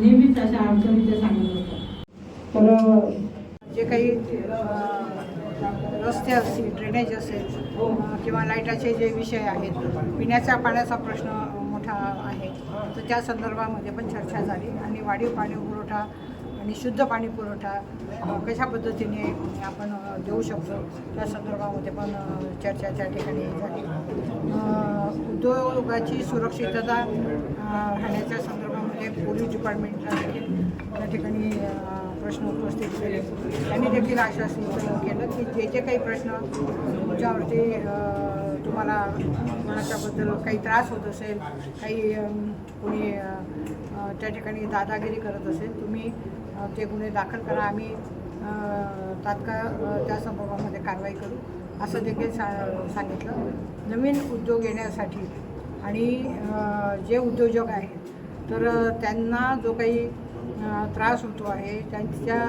नेहमीच अशा अडचणी ते सांगत असतात तर जे काही रस्ते असतील ड्रेनेज असेल अ, किंवा लाईटाचे जे विषय आहेत पिण्याच्या पाण्याचा प्रश्न मोठा आहे. तर त्या संदर्भामध्ये पण चर्चा झाली. आणि वाढीव पाणी पुरवठा आणि शुद्ध पाणी पुरवठा कशा पद्धतीने आपण देऊ शकतो त्या संदर्भामध्ये पण चर्चा त्या ठिकाणी झाली. उद्योगाची सुरक्षितता राहण्याच्या पोलीस डिपार्टमेंटला देखील त्या ठिकाणी प्रश्न उपस्थित केले. त्यांनी देखील आश्वासन केलं की जे जे काही प्रश्न तुमच्यावरती तुम्हाला कोणाच्याबद्दल काही त्रास होत असेल काही कोणी त्या ठिकाणी दादागिरी करत असेल तुम्ही ते गुन्हे दाखल करा. आम्ही तात्काळ त्या संदर्भामध्ये कारवाई करू असं देखील सा सांगितलं. नवीन उद्योग येण्यासाठी आणि जे उद्योजक आहेत तर त्यांना जो काही त्रास होतो आहे त्यांच्या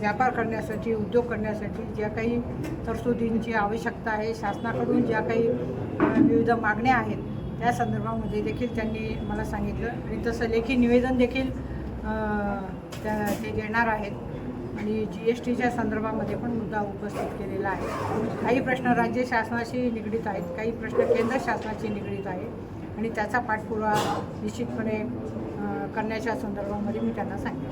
व्यापार करण्यासाठी उद्योग करण्यासाठी ज्या काही तरतुदींची आवश्यकता आहे शासनाकडून ज्या काही विविध मागण्या आहेत त्या संदर्भामध्ये देखील त्यांनी मला सांगितलं. आणि तसं लेखी निवेदन देखील त्या ते देणार आहेत. आणि जी एस टीच्या संदर्भामध्ये पण मुद्दा उपस्थित केलेला आहे. काही प्रश्न राज्य शासनाशी निगडीत आहेत काही प्रश्न केंद्र शासनाशी निगडीत आहेत. आणि त्याचा पाठपुरावा निश्चितपणे करण्याच्या संदर्भामध्ये मी त्यांना सांगितलं.